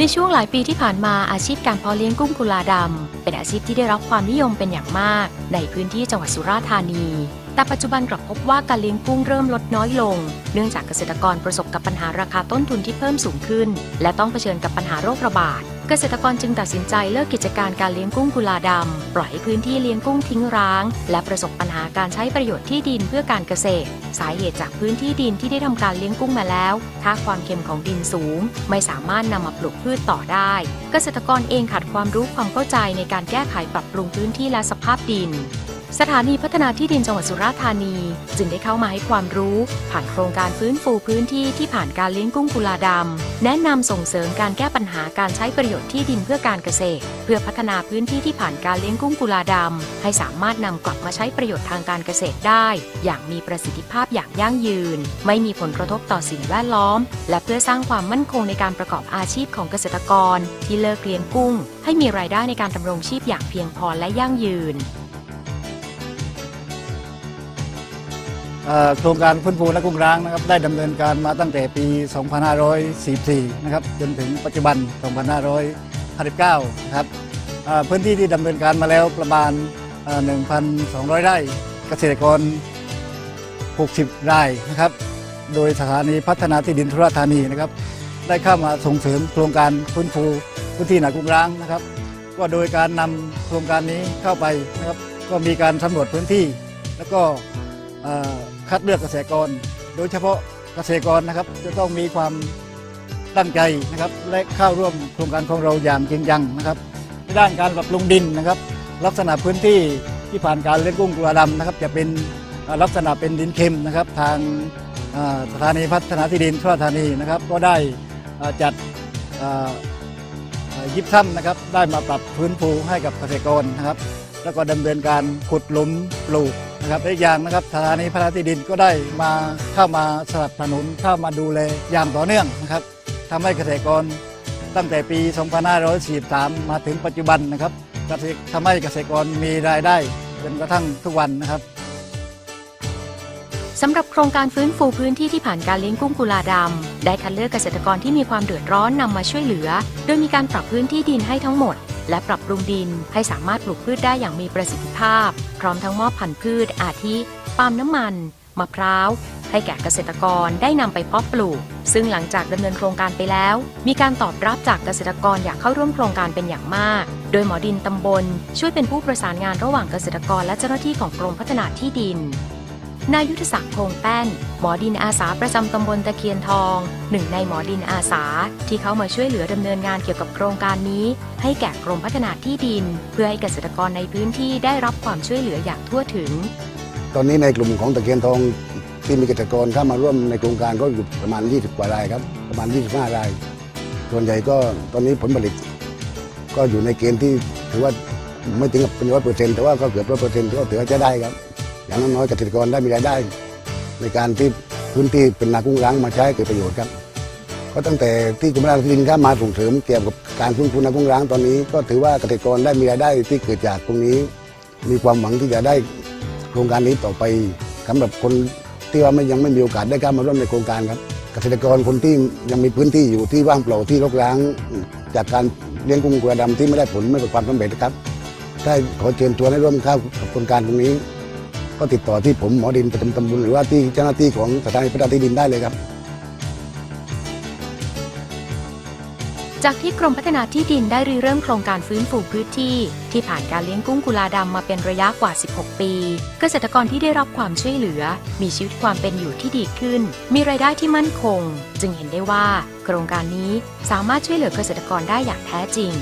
ในช่วงหลายปีที่ผ่านมาอาชีพการเพาะเลี้ยงกุ้งกุลาดำ เป็นอาชีพที่ได้รับความนิยมเป็นอย่างมาก ในพื้นที่จังหวัดสุราษฎร์ธานี แต่ปัจจุบันกลับพบว่าการเลี้ยงกุ้งเริ่มลดน้อยลง เนื่องจากเกษตรกรประสบกับปัญหาราคาต้นทุนที่เพิ่มสูงขึ้น และต้องเผชิญกับปัญหาโรคระบาด เกษตรกรจึงตัดสินใจเลิกกิจการการเลี้ยงกุ้งกุลาดำ ปล่อยพื้นที่เลี้ยงกุ้งทิ้งร้าง และประสบปัญหาการใช้ประโยชน์ที่ดินเพื่อการเกษตร สาเหตุจากพื้นที่ดินที่ได้ทำการเลี้ยงกุ้งมาแล้วค่าความเค็มของดินสูง ไม่สามารถนำมาปลูกพืชต่อได้ เกษตรกรเองขาดความรู้ความเข้าใจในการแก้ไขปรับปรุงพื้นที่และสภาพดิน สถานีพัฒนาที่ดินจังหวัดสุราษฎร์ธานี จึงได้เข้ามาให้ความรู้ ผ่านโครงการฟื้นฟูพื้นที่ที่ผ่านการเลี้ยงกุ้งกุลาดำ แนะนำส่งเสริมการแก้ปัญหาการใช้ประโยชน์ที่ดินเพื่อการเกษตร เพื่อพัฒนาพื้นที่ที่ผ่านการเลี้ยงกุ้งกุลาดำ ให้สามารถนำกลับมาใช้ประโยชน์ทางการเกษตรได้ อย่างมีประสิทธิภาพอย่างยั่งยืน ไม่มีผลกระทบต่อสิ่งแวดล้อม และเพื่อสร้างความมั่นคงในการประกอบอาชีพของเกษตรกร ที่เลิกเลี้ยงกุ้ง ให้มีรายได้ในการดำรงชีพอย่างเพียงพอและยั่งยืน โครงการฟื้นฟูและกุ้งร้างนะครับได้ดำเนินการมาตั้งแต่ปี 2544 นะครับจนถึงปัจจุบัน 2559นะครับพื้นที่ที่ดำเนินการมาแล้วประมาณ 1,200 ไร่เกษตรกร 60 ไร่นะครับโดยสถานีพัฒนาที่ดินทุรธานีนะครับได้เข้ามาส่งเสริมโครงการฟื้นฟูพื้นที่นากุ้งร้างนะครับก็โดยการนำโครงการนี้เข้าไปนะครับก็มีการสำรวจพื้นที่ แล้วก็ คัดเลือกเกษตรกร โดยเฉพาะเกษตรกรนะครับ จะต้องมีความตั้งใจนะครับ และเข้าร่วมโครงการของเราอย่างจริงจังนะครับในด้านการปรับปรุงดินนะครับ ลักษณะพื้นที่ที่ผ่านการเลี้ยงกุ้งกุลาดำนะครับ จะเป็นลักษณะเป็นดินเค็มนะครับ ทางสถานีพัฒนาที่ดินทุราธานีนะครับ ก็ได้จัดเอ่อเอ่อยิบซ้ำนะครับ ได้มาปรับพื้นฟูให้กับเกษตรกรนะครับ แล้วก็ดำเนินการขุดหลุมปลูก นะครับอีกอย่างนะครับสถานีพัฒนาที่ดินก็ได้มาเข้ามาสนับสนุนเข้ามาดูแลอย่างต่อเนื่องนะครับทำให้เกษตรกรตั้งแต่ปี 2543 มาถึงปัจจุบันนะครับทำให้เกษตรกรมีรายได้จนกระทั่งทุกวันนะครับสำหรับโครงการฟื้นฟูพื้นที่ที่ผ่านการเลี้ยงกุ้งกุลาดำ ได้คัดเลือกเกษตรกรที่มีความเดือดร้อนนำมาช่วยเหลือ โดยมีการปรับพื้นที่ดินให้ทั้งหมด และปรับปรุงดินให้สามารถปลูกพืชได้อย่างมีประสิทธิภาพ พร้อมทั้งมอบพันธุ์พืชอาทิปาล์มน้ำมันมะพร้าว ให้แก่เกษตรกรได้นำไปเพาะปลูก ซึ่งหลังจากดำเนินโครงการไปแล้ว มีการตอบรับจากเกษตรกรอยากเข้าร่วมโครงการเป็นอย่างมาก โดยหมอดินตำบล ช่วยเป็นผู้ประสานงานระหว่างเกษตรกรและเจ้าหน้าที่ของกรมพัฒนาที่ดิน นายุทธศักดิ์พงแป้น หมอดินอาสาประจำตำบลตะเคียนทอง หนึ่งในหมอดินอาสา ที่เขามาช่วยเหลือดำเนินงานเกี่ยวกับโครงการนี้ ให้แก่กรมพัฒนาที่ดิน เพื่อให้เกษตรกรในพื้นที่ได้รับความช่วยเหลืออย่างทั่วถึง ตอนนี้ในกลุ่มของตะเคียนทองที่มีเกษตรกรเข้ามาร่วมในโครงการก็อยู่ประมาณ 20 กว่ารายครับ ประมาณ 25 ราย ส่วนใหญ่ก็ตอนนี้ผลผลิต ก็อยู่ในเกณฑ์ที่ถือว่าไม่ถึงกับเป็นร้อยเปอร์เซ็นต์แต่ว่าก็เกือบร้อยเปอร์เซ็นต์ก็ถือว่าจะได้ครับ อย่างน้อยๆเกษตรกรได้มีรายได้ ในการที่พื้นที่เป็นนากุ้งล้างมาใช้เกิดประโยชน์ครับก็ตั้งแต่ที่กรมพัฒนาที่ดินข้ามาส่งเสริมเกี่ยวกับการฟื้นฟูนากุ้งล้างตอนนี้ ก็ถือว่าเกษตรกรได้มีรายได้ที่เกิดจากตรงนี้ มีความหวังที่จะได้โครงการนี้ต่อไปสำหรับคนที่ว่าไม่ยังไม่มีโอกาสได้เข้ามาร่วมในโครงการครับเกษตรกรคนที่ยังมีพื้นที่อยู่ที่ว่างเปล่าที่รกร้าง จากการเลี้ยงกุ้งกระดำที่ไม่ได้ผลไม่ประสบความสำเร็จนะครับได้ขอเชิญชวนให้ร่วมเข้ากับโครงการตรงนี้ ก็ติดต่อที่ผมหมอดินประจำตำบลหรือว่าที่เจ้าหน้าที่ของสถานีพัฒนาที่ดินได้เลยครับ จากที่กรมพัฒนาที่ดินได้ริเริ่มโครงการฟื้นฟูพื้นที่ ที่ผ่านการเลี้ยงกุ้งกุลาดำมาเป็นระยะกว่า 16 ปี เกษตรกรที่ได้รับความช่วยเหลือ มีชีวิตความเป็นอยู่ที่ดีขึ้น มีรายได้ที่มั่นคง จึงเห็นได้ว่า โครงการนี้สามารถช่วยเหลือเกษตรกรได้อย่างแท้จริง